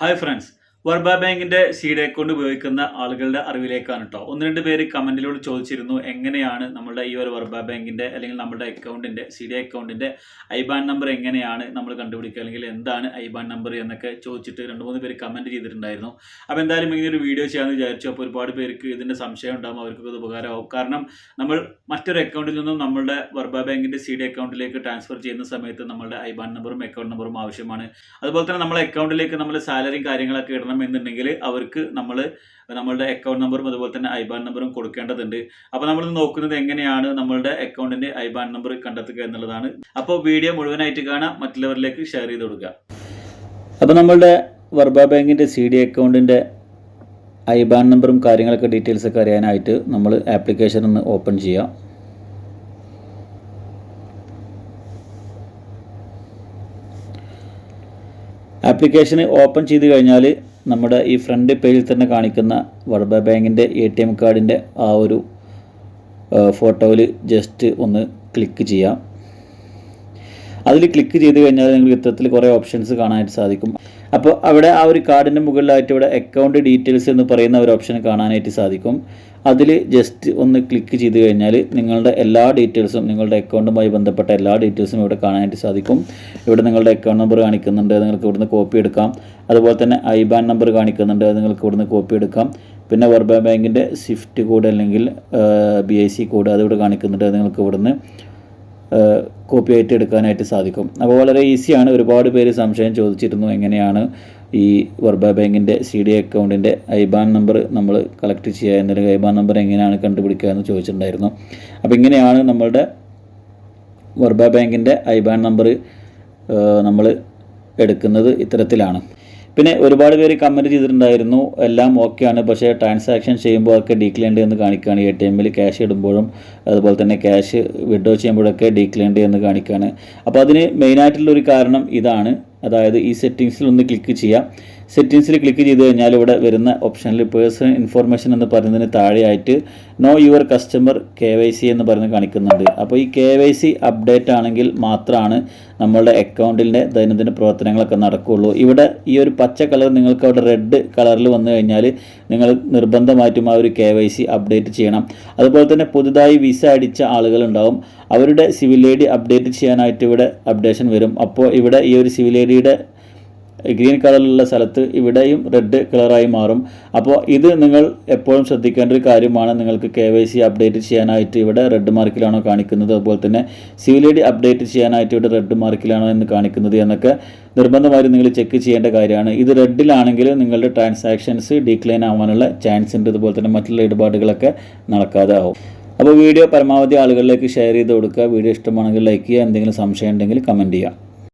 Hi friends, വർബ ബാങ്കിന്റെ seed account ഉപയോഗിക്കുന്ന ആളുകളുടെ അറിവിലേക്കാണ് കേട്ടോ ഒന്ന് രണ്ട് പേര് കമന്റിലൂടെ ചോദിച്ചിരുന്നു എങ്ങനെയാണ് നമ്മുടെ ഈ ഒരു വർബ ബാങ്കിന്റെ അല്ലെങ്കിൽ നമ്മുടെ അക്കൗണ്ടിന്റെ സീഡ് അക്കൗണ്ടിന്റെ ഐബാൻ നമ്പർ എങ്ങനെയാണ് നമ്മൾ കണ്ടുപിടിക്കുക അല്ലെങ്കിൽ എന്താണ് ഐബാൻ നമ്പർ എന്നൊക്കെ ചോദിച്ചിട്ട് രണ്ട് മൂന്ന് പേര് കമന്റ് ചെയ്തിട്ടുണ്ടായിരുന്നു. അപ്പോൾ എന്തായാലും ഇങ്ങനെ ഒരു വീഡിയോ ചെയ്യാമെന്ന് വിചാരിച്ചു. അപ്പോൾ ഒരുപാട് പേർക്ക് ഇതിന്റെ സംശയം ഉണ്ടാകും അവർക്കൊക്കെ ഇത് ഉപകാരമാവും. കാരണം നമ്മൾ മറ്റൊരു അക്കൗണ്ടിൽ നിന്നും നമ്മുടെ വർബ ബാങ്കിന്റെ സീഡ് അക്കൗണ്ടിലേക്ക് ട്രാൻസ്ഫർ ചെയ്യുന്ന സമയത്ത് നമ്മുടെ ഐബാൻ നമ്പറും അക്കൗണ്ട് നമ്പറും ആവശ്യമാണ്. അതുപോലെ തന്നെ നമ്മുടെ അക്കൗണ്ടിലേക്ക് നമ്മൾ സാലറിയും കാര്യങ്ങളൊക്കെ ഇടണം. എന്നുണ്ടെങ്കിൽ അവർക്ക് നമ്മൾ നമ്മളുടെ അക്കൗണ്ട് നമ്പറും അതുപോലെ തന്നെ ഐബാൻ നമ്പറും കൊടുക്കേണ്ടതുണ്ട്. അപ്പോൾ നമ്മൾ നോക്കുന്നത് എങ്ങനെയാണ് നമ്മളുടെ അക്കൗണ്ടിന്റെ ഐബാൻ നമ്പർ കണ്ടെത്തുക എന്നുള്ളതാണ്. അപ്പോൾ വീഡിയോ മുഴുവനായിട്ട് കാണാം. മറ്റുള്ളവരിലേക്ക് ഷെയർ ചെയ്ത് കൊടുക്കുക അപ്പോൾ നമ്മളുടെ വർബ ബാങ്കിന്റെ സി ഡി അക്കൗണ്ടിന്റെ ഐബാൻ നമ്പറും കാര്യങ്ങളൊക്കെ ഡീറ്റെയിൽസ് ഒക്കെ അറിയാനായിട്ട് നമ്മൾ ആപ്ലിക്കേഷൻ ഒന്ന് ഓപ്പൺ ചെയ്യാം. ആപ്ലിക്കേഷൻ ഓപ്പൺ ചെയ്ത് കഴിഞ്ഞാൽ നമ്മുടെ ഈ ഫ്രണ്ട് പേജിൽ തന്നെ കാണിക്കുന്ന വർബ ബാങ്കിന്റെ എ ടി എം കാർഡിന്റെ ആ ഒരു ഫോട്ടോയിൽ ജസ്റ്റ് ഒന്ന് ക്ലിക്ക് ചെയ്യാം. അതിൽ ക്ലിക്ക് ചെയ്ത് കഴിഞ്ഞാൽ നിങ്ങൾക്ക് ഇത്തരത്തിൽ കുറേ ഓപ്ഷൻസ് കാണാനായിട്ട് സാധിക്കും. അപ്പോൾ അവിടെ ആ ഒരു കാർഡിന്റെ മുകളിലായിട്ട് ഇവിടെ അക്കൗണ്ട് ഡീറ്റെയിൽസ് എന്ന് പറയുന്ന ഒരു ഓപ്ഷൻ കാണാനായിട്ട് സാധിക്കും. അതിൽ ജസ്റ്റ് ഒന്ന് ക്ലിക്ക് ചെയ്ത് കഴിഞ്ഞാൽ നിങ്ങളുടെ എല്ലാ ഡീറ്റെയിൽസും നിങ്ങളുടെ അക്കൗണ്ടുമായി ബന്ധപ്പെട്ട എല്ലാ ഡീറ്റെയിൽസും ഇവിടെ കാണാനായിട്ട് സാധിക്കും. ഇവിടെ നിങ്ങളുടെ അക്കൗണ്ട് നമ്പർ കാണിക്കുന്നുണ്ട് നിങ്ങൾക്ക് ഇവിടുന്ന് കോപ്പി എടുക്കാം. അതുപോലെ തന്നെ ഐ ബാൻ നമ്പർ കാണിക്കുന്നുണ്ട് നിങ്ങൾക്ക് ഇവിടുന്ന് കോപ്പി എടുക്കാം. പിന്നെ വർബ ബാങ്കിന്റെ സ്വിഫ്റ്റ് കോഡ് അല്ലെങ്കിൽ ബി ഐ സി കോഡ് അതിവിടെ കാണിക്കുന്നുണ്ട് നിങ്ങൾക്ക് ഇവിടുന്ന് കോപ്പി ആയിട്ട് എടുക്കാനായിട്ട് സാധിക്കും. അപ്പോൾ വളരെ ഈസിയാണ്. ഒരുപാട് പേര് സംശയം ചോദിച്ചിരുന്നു എങ്ങനെയാണ് ഈ വർബ ബാങ്കിന്റെ സി ഡി അക്കൗണ്ടിന്റെ ഐബാൻ നമ്പർ നമ്മൾ കളക്ട് ചെയ്യുക എന്നല്ലെങ്കിൽ ഐബാൻ നമ്പർ എങ്ങനെയാണ് കണ്ടുപിടിക്കുക എന്ന് ചോദിച്ചിട്ടുണ്ടായിരുന്നു. അപ്പോൾ ഇങ്ങനെയാണ് നമ്മളുടെ വർബ ബാങ്കിന്റെ ഐബാൻ നമ്പർ നമ്മൾ എടുക്കുന്നത് ഇത്തരത്തിലാണ്. പിന്നെ ഒരുപാട് പേര് കമന്റ് ചെയ്തിട്ടുണ്ടായിരുന്നു എല്ലാം ഓക്കെയാണ് പക്ഷേ ട്രാൻസാക്ഷൻ ചെയ്യുമ്പോൾ ഒക്കെ ഡീക്ലൈൻഡ് എന്ന് കാണിക്കുകയാണ്. എ ടി എമ്മിൽ ക്യാഷ് ഇടുമ്പോഴും അതുപോലെ തന്നെ ക്യാഷ് വിഡ്രോ ചെയ്യുമ്പോഴൊക്കെ ഡീക്ലൈൻഡ് എന്ന് കാണിക്കുകയാണ്. അപ്പോൾ അതിന് മെയിനായിട്ടുള്ളൊരു കാരണം ഇതാണ്. അതായത് ഈ സെറ്റിങ്സിൽ ഒന്ന് ക്ലിക്ക് ചെയ്യാം. സെറ്റിങ്സിൽ ക്ലിക്ക് ചെയ്ത് കഴിഞ്ഞാൽ ഇവിടെ വരുന്ന ഓപ്ഷനിൽ പേഴ്സണൽ ഇൻഫോർമേഷൻ എന്ന് പറയുന്നതിന് താഴെയായിട്ട് know your customer K Y C എന്ന് പറഞ്ഞ് കാണിക്കുന്നുണ്ട്. അപ്പോൾ ഈ കെ വൈ സി അപ്ഡേറ്റ് ആണെങ്കിൽ മാത്രമാണ് നമ്മളുടെ അക്കൗണ്ടിന്റെ ദൈനംദിന പ്രവർത്തനങ്ങളൊക്കെ നടക്കുകയുള്ളൂ ഇവിടെ ഈ ഒരു പച്ച കളർ നിങ്ങൾക്ക് അവിടെ റെഡ് കളറിൽ വന്നു കഴിഞ്ഞാൽ നിങ്ങൾ നിർബന്ധമായിട്ടും ആ ഒരു കെ വൈ സി അപ്ഡേറ്റ് ചെയ്യണം. അതുപോലെ തന്നെ പുതുതായി വിസ അടിച്ച ആളുകളുണ്ടാവും. അവരുടെ സിവിൽ ഐ ഡി അപ്ഡേറ്റ് ചെയ്യാനായിട്ട് ഇവിടെ അപ്ഡേഷൻ വരും. അപ്പോൾ ഇവിടെ ഈ ഒരു സിവിൽ ഐ ഡിയുടെ ഗ്രീൻ കളറിലുള്ള സ്ഥലത്ത് ഇവിടെയും റെഡ് കളറായി മാറും. അപ്പോൾ ഇത് നിങ്ങൾ എപ്പോഴും ശ്രദ്ധിക്കേണ്ട ഒരു കാര്യമാണ്. നിങ്ങൾക്ക് കെ വൈ സി അപ്ഡേറ്റ് ചെയ്യാനായിട്ട് ഇവിടെ റെഡ് മാർക്കിലാണോ കാണിക്കുന്നത്. അതുപോലെ തന്നെ സിവിൽ ഐ ഡി അപ്ഡേറ്റ് ചെയ്യാനായിട്ട് ഇവിടെ റെഡ് മാർക്കിലാണോ എന്ന് കാണിക്കുന്നത് എന്നൊക്കെ നിർബന്ധമായും നിങ്ങൾ ചെക്ക് ചെയ്യേണ്ട കാര്യമാണ്. ഇത് റെഡിലാണെങ്കിൽ നിങ്ങളുടെ ട്രാൻസാക്ഷൻസ് ഡീക്ലൈൻ ആവാനുള്ള ചാൻസ് ഉണ്ട്. അതുപോലെ തന്നെ മറ്റുള്ള ഇടപാടുകളൊക്കെ നടക്കാതെ ആവും. അപ്പോൾ വീഡിയോ പരമാവധി ആളുകളിലേക്ക് ഷെയർ ചെയ്ത് കൊടുക്കുക. വീഡിയോ ഇഷ്ടമാണെങ്കിൽ ലൈക്ക് ചെയ്യുക. എന്തെങ്കിലും സംശയം ഉണ്ടെങ്കിൽ കമന്റ് ചെയ്യുക.